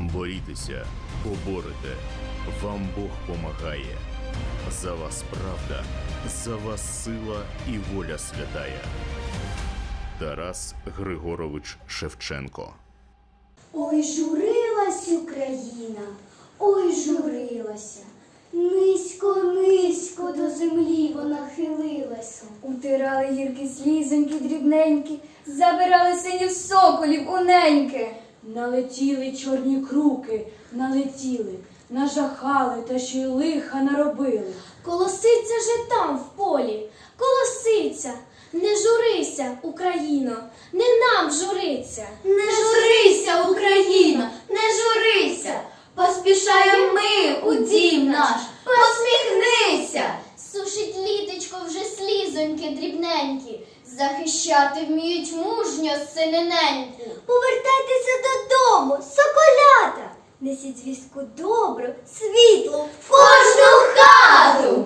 Борітеся, поборете, вам Бог помагає. За вас правда, за вас сила і воля святая. Тарас Григорович Шевченко. Ой, журилась Україна, ой, журилася. Низько, низько до землі вона хилилася. Утирали гіркі слізоньки дрібненькі, забирали синів соколів у неньки. Налетіли чорні круки, налетіли, нажахали та ще й лиха наробили. Колоситься же там в полі, колоситься. Не журися, Україно, не нам журиться. Не журися, Україно, не журися. Поспішаємо ми у дім наш, слізоньки дрібненькі, захищати вміють мужньо синененьку. Повертайтеся додому, соколята, несіть звістку добру, світлу, В кожну хату.